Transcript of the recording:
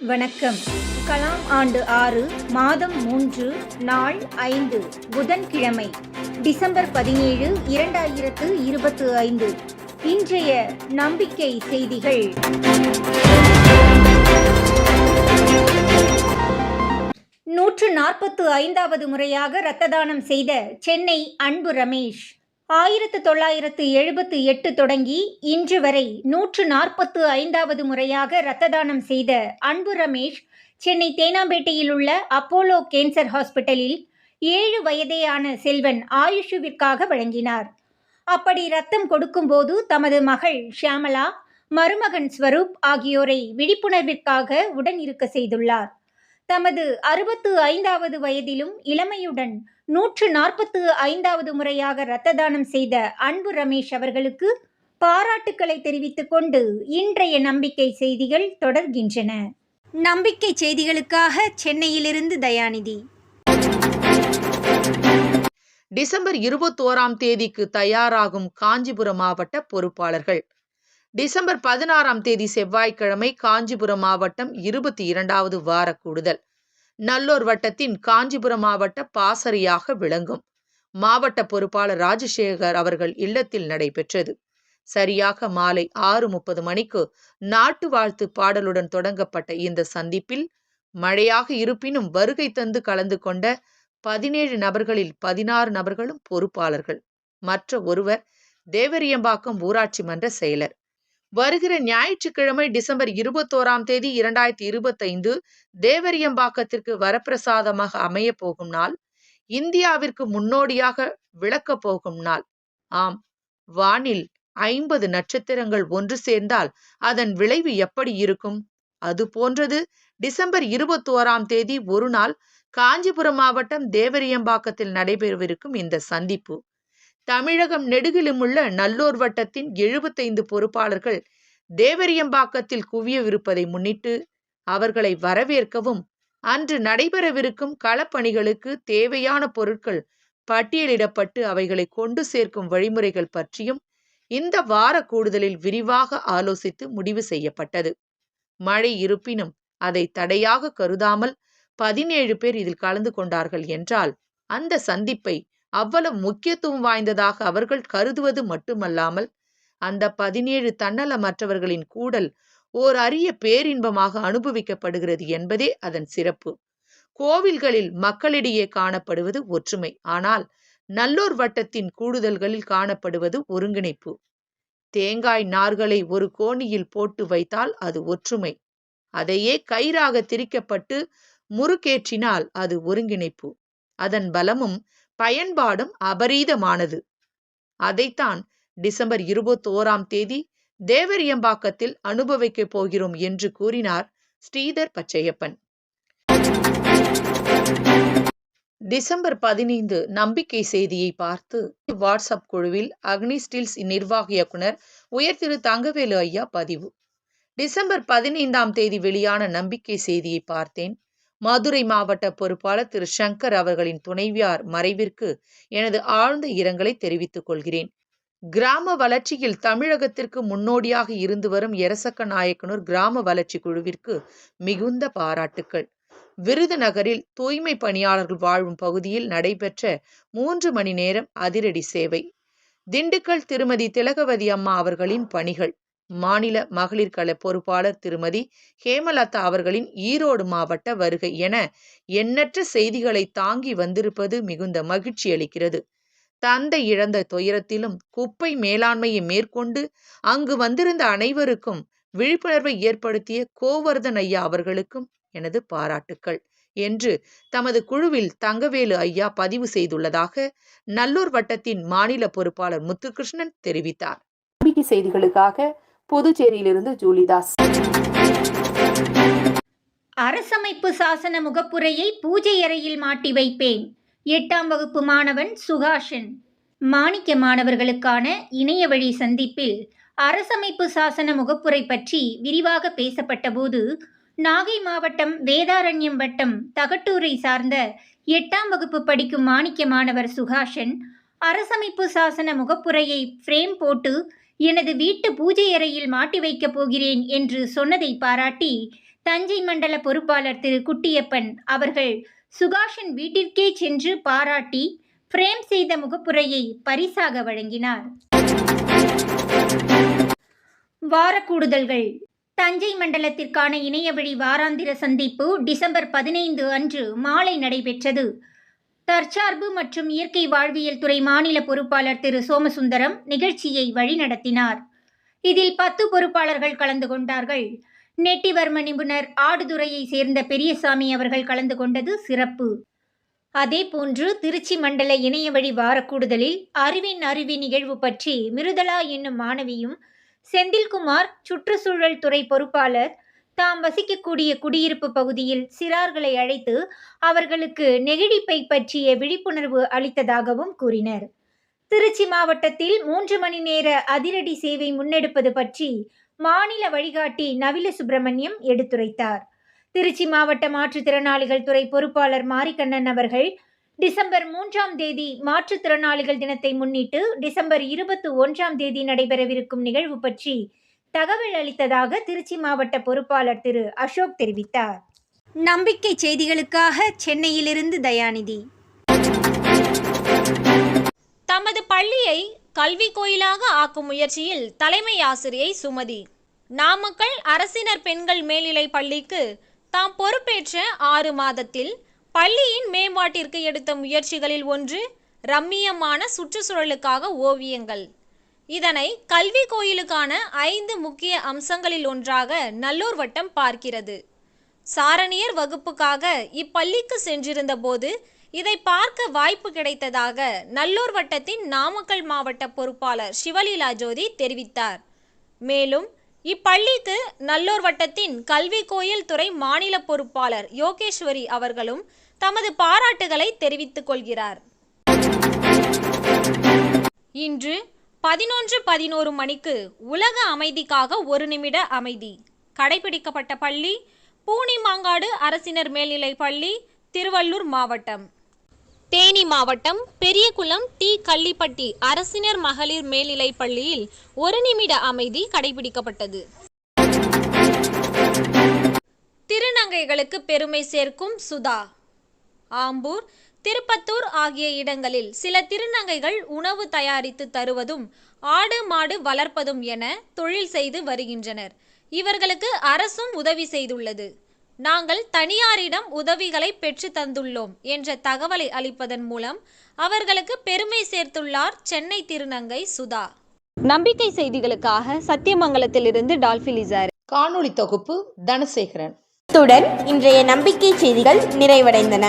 வணக்கம். கலாம் ஆண்டு ஆறு மாதம் மூன்று நாள் ஐந்து புதன்கிழமை டிசம்பர் பதினேழு இரண்டாயிரத்து இருபத்து ஐந்து. இன்றைய நம்பிக்கை செய்திகள். நூற்று நாற்பத்து ஐந்தாவது முறையாக இரத்த தானம் செய்த சென்னை அன்பு ரமேஷ். ஆயிரத்து தொள்ளாயிரத்து எழுபத்து எட்டு தொடங்கி இன்று வரை நூற்று நாற்பத்து ஐந்தாவது முறையாக இரத்த தானம் செய்த அன்பு ரமேஷ் சென்னை தேனாம்பேட்டையில் உள்ள அப்போலோ கேன்சர் ஹாஸ்பிட்டலில் ஏழு வயதேயான செல்வன் ஆயுஷுவிற்காக வழங்கினார். அப்படி ரத்தம் கொடுக்கும்போது தமது மகள் ஷியாமலா மருமகன் ஸ்வரூப் ஆகியோரை விழிப்புணர்விற்காக உடன் இருக்க செய்துள்ளார். தமது அறுபத்து ஐந்தாவது வயதிலும் இளமையுடன் நூற்று நாற்பத்து ஐந்தாவது முறையாக இரத்த தானம் செய்த அன்பு ரமேஷ் அவர்களுக்கு பாராட்டுக்களை தெரிவித்துக் கொண்டு இன்றைய நம்பிக்கை செய்திகள் தொடர்கின்றன. நம்பிக்கை செய்திகளுக்காக சென்னையிலிருந்து தயாநிதி. டிசம்பர் இருபத்தோராம் தேதிக்கு தயாராகும் காஞ்சிபுரம் மாவட்ட பொறுப்பாளர்கள். டிசம்பர் பதினாறாம் தேதி செவ்வாய்க்கிழமை காஞ்சிபுரம் மாவட்டம் இருபத்தி இரண்டாவது வார கூடுதல். நல்லூர் வட்டத்தின் காஞ்சிபுரம் மாவட்ட பாசறையாக விளங்கும். மாவட்ட பொறுப்பாளர் ராஜசேகர் அவர்கள் இல்லத்தில் நடைபெற்றது. சரியாக மாலை ஆறு முப்பது மணிக்கு நாட்டு வாழ்த்து பாடலுடன் தொடங்கப்பட்ட இந்த சந்திப்பில் மழையாக இருப்பினும் வருகை தந்து கலந்து கொண்ட பதினேழு நபர்களில் பதினாறு நபர்களும் பொறுப்பாளர்கள். மற்ற ஒருவர் தேவரியம்பாக்கம் ஊராட்சி மன்ற செயலர். வருகிற ஞாயிற்றுக்கிழமை டிசம்பர் இருபத்தோராம் தேதி இரண்டாயிரத்தி இருபத்தைந்து தேவரியம்பாக்கத்திற்கு வரப்பிரசாதமாக அமைய போகும் நாள் இந்தியாவிற்கு முன்னோடியாக விளக்கப் போகும் நாள். ஆம் வானில் ஐம்பது நட்சத்திரங்கள் ஒன்று சேர்ந்தால் அதன் விளைவு எப்படி இருக்கும்? அது போன்றது டிசம்பர் இருபத்தோராம் தேதி ஒரு நாள் காஞ்சிபுரம் மாவட்டம் தேவரியம்பாக்கத்தில் நடைபெறவிருக்கும் இந்த சந்திப்பு. தமிழகம் நெடுகிலும் உள்ள நல்லூர் வட்டத்தின் எழுபத்தைந்து பொறுப்பாளர்கள் தேவரியம்பாக்கத்தில் குவியவிருப்பதை முன்னிட்டு அவர்களை வரவேற்கவும் அன்று நடைபெறவிருக்கும் களப்பணிகளுக்கு தேவையான பொருட்கள் பட்டியலிடப்பட்டு அவைகளை கொண்டு சேர்க்கும் வழிமுறைகள் பற்றியும் இந்த வார கூடுதலில் விரிவாக ஆலோசித்து முடிவு செய்யப்பட்டது. மழை இருப்பினும் அதை தடையாக கருதாமல் பதினேழு பேர் இதில் கலந்து கொண்டார்கள் என்றால் அந்த சந்திப்பை அவ்வளவு முக்கியத்துவம் வாய்ந்ததாக அவர்கள் கருதுவது மட்டுமல்லாமல் அந்த பதினேழு தன்னலமற்றவர்களின் கூடல் ஓர் அரிய பேரின்பமாக அனுபவிக்கப்படுகிறது என்பதே அதன் சிறப்பு. கோவில்களில் மக்களிடையே காணப்படுவது ஒற்றுமை ஆனால் நல்லோர் வட்டத்தின் கூடுதல்களில் காணப்படுவது ஒருங்கிணைப்பு. தேங்காய் நார்களை ஒரு கோணியில் போட்டு வைத்தால் அது ஒற்றுமை அதையே கயிறாக திரிக்கப்பட்டு முறுக்கேற்றினால் அது ஒருங்கிணைப்பு. அதன் பலமும் பயன்பாடும் அபரீதமானது. அதைத்தான் டிசம்பர் இருபத்தோராம் தேதி தேவரியம்பாக்கத்தில் அனுபவிக்கப் போகிறோம் என்று கூறினார் ஸ்ரீதர் பச்சையப்பன். டிசம்பர் பதினைந்து நம்பிக்கை செய்தியை பார்த்து வாட்ஸ்அப் குழுவில் அக்னி ஸ்டீல்ஸ் நிர்வாக இயக்குனர் உயர் திரு தங்கவேலு ஐயா பதிவு. டிசம்பர் பதினைந்தாம் தேதி வெளியான நம்பிக்கை செய்தியை பார்த்தேன். மதுரை மாவட்ட பொறுப்பாளர் திரு சங்கர் அவர்களின் துணைவியார் மறைவிற்கு எனது ஆழ்ந்த இரங்கலை தெரிவித்துக் கொள்கிறேன். கிராம வளர்ச்சியில் தமிழகத்திற்கு முன்னோடியாக இருந்து வரும் எரசக்க நாயக்கனூர் கிராம வளர்ச்சி குழுவிற்கு மிகுந்த பாராட்டுக்கள். விருதுநகரில் தூய்மை பணியாளர்கள் வாழும் பகுதியில் நடைபெற்ற மூன்று மணி நேரம் அதிரடி சேவை. திண்டுக்கல் திருமதி திலகவதி அம்மா அவர்களின் பணிகள். மாநில மகளிர் கள பொறுப்பாளர் திருமதி ஹேமலதா அவர்களின் ஈரோடு மாவட்ட வருகை என எண்ணற்ற செய்திகளை தாங்கி வந்திருப்பது மிகுந்த மகிழ்ச்சி அளிக்கிறது. தந்தை இழந்த துயரத்திலும் குப்பை மேலாண்மையை மேற்கொண்டு அங்கு வந்திருந்த அனைவருக்கும் விழிப்புணர்வை ஏற்படுத்திய கோவர்தன் ஐயா அவர்களுக்கும் எனது பாராட்டுக்கள் என்று தமது குழுவில் தங்கவேலு ஐயா பதிவு செய்துள்ளதாக நல்லூர் வட்டத்தின் மாநில பொறுப்பாளர் முத்துகிருஷ்ணன் தெரிவித்தார். செய்திகளுக்காக புதுச்சேரியிலிருந்து ஜூலிதாஸ். அரசமைப்பு சாசன முகப்புரையை பூஜை அறையில் மாட்டி வைப்பேன். எட்டாம் வகுப்பு மாணவன் சுகாஷன் மாணிக்க மாணவர்களுக்கான இணைய வழி சந்திப்பில் அரசமைப்பு சாசன முகப்புரை பற்றி விரிவாக பேசப்பட்டபோது நாகை மாவட்டம் வேதாரண்யம் வட்டம் தகட்டூரை சார்ந்த எட்டாம் வகுப்பு படிக்கும் மாணிக்க மாணவர் சுகாஷன் அரசமைப்பு சாசன முகப்புரையை ஃப்ரேம் போட்டு எனது வீட்டு பூஜை அறையில் மாட்டி வைக்கப் போகிறேன் என்று சொன்னதை பாராட்டி தஞ்சை மண்டல பொறுப்பாளர் திரு குட்டியப்பன் அவர்கள் சுகாஷன் வீட்டிற்கே சென்று பாராட்டி பிரேம் செய்த முகப்புரையை பரிசாக வழங்கினார். வாரக்கூடுதல்கள் தஞ்சை மண்டலத்திற்கான இணையவழி வாராந்திர சந்திப்பு டிசம்பர் பதினைந்து அன்று மாலை நடைபெற்றது. தற்சார்பு மற்றும் இயற்கை வாழ்வியல் துறை மாநில பொறுப்பாளர் திரு சோமசுந்தரம் நிகழ்ச்சியை வழிநடத்தினார். இதில் பத்து பொறுப்பாளர்கள் கலந்து கொண்டார்கள். நெட்டிவர்ம நிபுணர் ஆடுதுறையை சேர்ந்த பெரியசாமி அவர்கள் கலந்து கொண்டது சிறப்பு. அதேபோன்று திருச்சி மண்டல இணையவழி வாரக்கூடுதலில் அறிவின் அருவி நிகழ்வு பற்றி மிருதலா என்னும் மாணவியும் செந்தில்குமார் சுற்றுச்சூழல் துறை பொறுப்பாளர் தாம் வசிக்கக்கூடிய குடியிருப்பு பகுதியில் சிறார்களை அழைத்து அவர்களுக்கு நெகிழிப்பை பற்றிய விழிப்புணர்வு அளித்ததாகவும் கூறினர். திருச்சி மாவட்டத்தில் மூன்று மணி நேர அதிரடி சேவை முன்னெடுப்பது பற்றி மாநில வழிகாட்டி நவில சுப்பிரமணியம் எடுத்துரைத்தார். திருச்சி மாவட்ட மாற்றுத்திறனாளிகள் துறை பொறுப்பாளர் மாரிக்கண்ணன் அவர்கள் டிசம்பர் மூன்றாம் தேதி மாற்றுத்திறனாளிகள் தினத்தை முன்னிட்டு டிசம்பர் இருபத்தி ஒன்றாம் தேதி நடைபெறவிருக்கும் நிகழ்வு பற்றி தகவல் அளித்ததாக திருச்சி மாவட்ட பொறுப்பாளர் திரு அசோக் தெரிவித்தார். நம்பிக்கை செய்திகளுக்காக சென்னையிலிருந்து தயாநிதி. தமது பள்ளியை கல்வி கோயிலாக ஆக்கும் முயற்சியில் தலைமை ஆசிரியை சுமதி. நாமக்கல் அரசினர் பெண்கள் மேல்நிலைப் பள்ளிக்கு தாம் பொறுப்பேற்ற ஆறு மாதத்தில் பள்ளியின் மேம்பாட்டிற்கு எடுத்த முயற்சிகளில் ஒன்று ரம்மியமான சுற்றுச்சூழலுக்காக ஓவியங்கள். இதனை கல்வி கோயிலுக்கான ஐந்து முக்கிய அம்சங்களில் ஒன்றாக நல்லூர் வட்டம் பார்க்கிறது. சாரணியர் வகுப்புக்காக இப்பள்ளிக்கு சென்றிருந்த போது இதை பார்க்க வாய்ப்பு கிடைத்ததாக நல்லூர் வட்டத்தின் நாமக்கல் மாவட்ட பொறுப்பாளர் சிவலீலா ஜோதி தெரிவித்தார். மேலும் இப்பள்ளிக்கு நல்லூர் வட்டத்தின் கல்வி கோயில் துறை மாநில பொறுப்பாளர் யோகேஸ்வரி அவர்களும் தமது பாராட்டுகளை தெரிவித்துக் கொள்கிறார். இன்று பதினொன்று பதினோரு மணிக்கு உலக அமைதிக்காக ஒரு நிமிட அமைதி. கடைபிடிக்கப்பட்ட பள்ளி பூனிமாங்காடு அரசினர் மேல்நிலை பள்ளி திருவள்ளூர் மாவட்டம். தேனி மாவட்டம் பெரியகுளம் டி. கள்ளிப்பட்டி அரசினர் மகளிர் மேல்நிலை பள்ளியில் ஒரு நிமிட அமைதி கடைபிடிக்கப்பட்டது. திருநங்கைகளுக்கு பெருமை சேர்க்கும் சுதா. ஆம்பூர் திருப்பத்தூர் ஆகிய இடங்களில் சில திருநங்கைகள் உணவு தயாரித்து தருவதும் ஆடு மாடு வளர்ப்பதும் என தொழில் செய்து வருகின்றனர். இவர்களுக்கு அரசும் உதவி செய்துள்ளது. நாங்கள் தனியாரிடம் உதவிகளை பெற்று தந்துள்ளோம் என்ற தகவலை அளிப்பதன் மூலம் அவர்களுக்கு பெருமை சேர்த்துள்ளார் சென்னை திருநங்கை சுதா. நம்பிக்கை செய்திகளுக்காக சத்தியமங்கலத்திலிருந்து டால்பிலிசார் காணொளி தொகுப்பு தனசேகரன். இத்துடன் இன்றைய நம்பிக்கை செய்திகள் நிறைவடைந்தன.